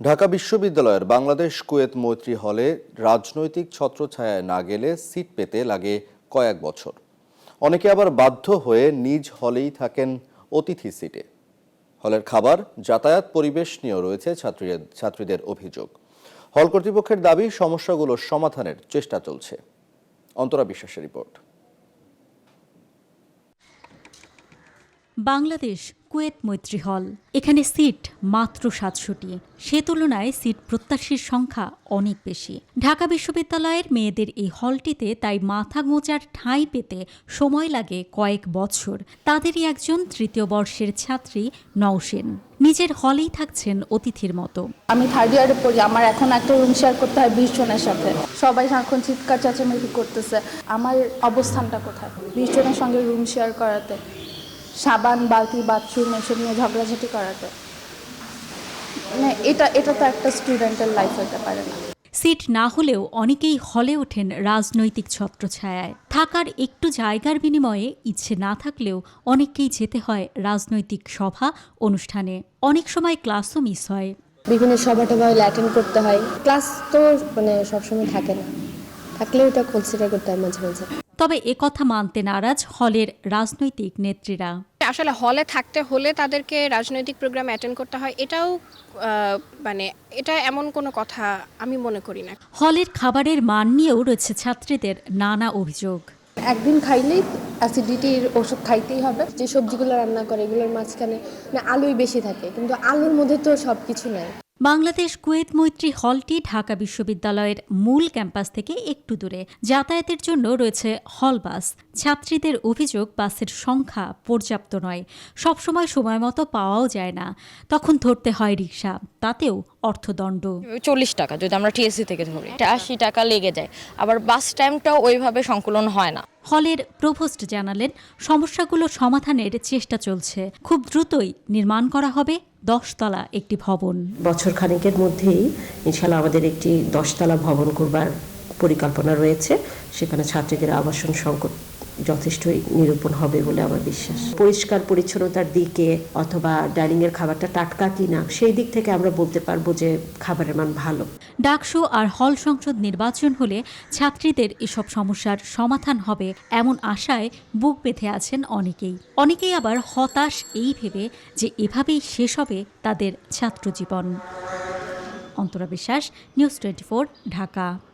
ঢাকা বিশ্ববিদ্যালয়ের বাংলাদেশ কুয়েত মৈত্রী হলে রাজনৈতিক ছত্রছায়ায় না গেলে সিট পেতে লাগে কয়েক বছর। অনেকে আবার বাধ্য হয়ে নিজ হলেই থাকেন অতিথি সিটে। হলের খাবার, যাতায়াত, পরিবেশ নিয়েও রয়েছে ছাত্রীদের ছাত্রীদের অভিযোগ। হল কর্তৃপক্ষের দাবি, সমস্যাগুলোর সমাধানের চেষ্টা চলছে। অন্তরা বিশ্বাসের রিপোর্ট। বাংলাদেশ কুয়েত মৈত্রী হল। এখানে সিট মাত্র সাতশোটি সে তুলনায় সিট প্রত্যাশীর সংখ্যা অনেক বেশি। ঢাকা বিশ্ববিদ্যালয়ের মেয়েদের এই হলটিতে তাই মাথা গোঁজার ঠাঁই পেতে সময় লাগে কয়েক বছর। তাদেরই একজন তৃতীয় বর্ষের ছাত্রী নওশিন। নিজের হলেই থাকছেন অতিথির মতো। আমি থার্ড ইয়ারে পড়ি, আমার এখন একটা রুম শেয়ার করতে হয় বিশ জনের সাথে। সবাই এখন চিৎকার, চেঁচামেচি করতেছে। আমার অবস্থানটা কোথায়? বিশ জনের সঙ্গে রুম শেয়ার করাতে। সাবান বালতি বাথরুম এসব নিয়ে ঝগড়াঝাটি করাতে। মানে এটা এটা তো একটা স্টুডেন্টের লাইফ হতে পারে না। সিট না হলেও অনেকেই হলে ওঠেন রাজনৈতিক ছত্রছায়ায়। থাকার একটু জায়গার বিনিময়ে ইচ্ছে না থাকলেও অনেককেই যেতে হয় রাজনৈতিক সভা অনুষ্ঠানে। অনেক সময় ক্লাসও মিস হয়। বিভিন্ন সভা টভা অ্যাটেন্ড করতে হয়। ক্লাস তো মানে সবসময় থাকে না। থাকলেও এটা কনসিডার করতে হয় মাঝে মাঝে। তবে একথা মানতে নারাজ হলের রাজনৈতিক নেত্রীরা। আসলে হলে থাকতে হলে তাদেরকে রাজনৈতিক প্রোগ্রাম অ্যাটেন্ড করতে হয় এটাও মানে এটা এমন কোনো কথা আমি মনে করি না। হলের খাবারের মান নিয়েও রয়েছে ছাত্রীদের নানা অভিযোগ। একদিন খাইলেই অ্যাসিডিটির ওষুধ খাইতেই হবে যে সবজিগুলো রান্না করে এগুলোর মাঝখানে না আলুই বেশি থাকে কিন্তু আলুর মধ্যে তো সব কিছু নাই। বাংলাদেশ কুয়েত মৈত্রী হলটি ঢাকা বিশ্ববিদ্যালয়ের মূল ক্যাম্পাস থেকে একটু দূরে। যাতায়াতের জন্য রয়েছে হল বাস। ছাত্রীদের অভিযোগ বাসের সংখ্যা পর্যাপ্ত নয়। সবসময় সময় মতো পাওয়াও যায় না। তখন ধরতে হয় রিক্সা তাতেও অর্থদণ্ড। চল্লিশ টাকা যদি আমরা টিএসসি থেকে ধরি। এটা আশি টাকা লেগে যায়। আবার বাস টাইমটাও ওইভাবে সংকুলন হয় না। হলের প্রভোস্ট জানালেন সমস্যাগুলো সমাধানের চেষ্টা চলছে। খুব দ্রুতই নির্মাণ করা হবে। দশতলা একটি ভবন। বছর খানিকের মধ্যেই ইনশাল্লাহ আমাদের একটি দশতলা ভবন করবার পরিকল্পনা রয়েছে। সেখানে ছাত্রীদের আবাসন সংকট যথেষ্টই নিরূপণ হবে বলে আমার বিশ্বাস। পরিষ্কার পরিচ্ছন্নতার দিকে অথবা ডাইনিংয়ের খাবারটা টাটকা কিনা, সেই দিক থেকে আমরা বলতে পারব যে খাবারের মান ভালো। ডাকসু আর হল সংসদ নির্বাচন হলে ছাত্রীদের এসব সমস্যার সমাধান হবে এমন আশায় বুক বেঁধে আছেন অনেকেই। অনেকেই আবার হতাশ এই ভেবে যে এভাবেই শেষ হবে তাদের ছাত্রজীবন। অন্তরা বিশ্বাস, নিউজ টোয়েন্টি ঢাকা।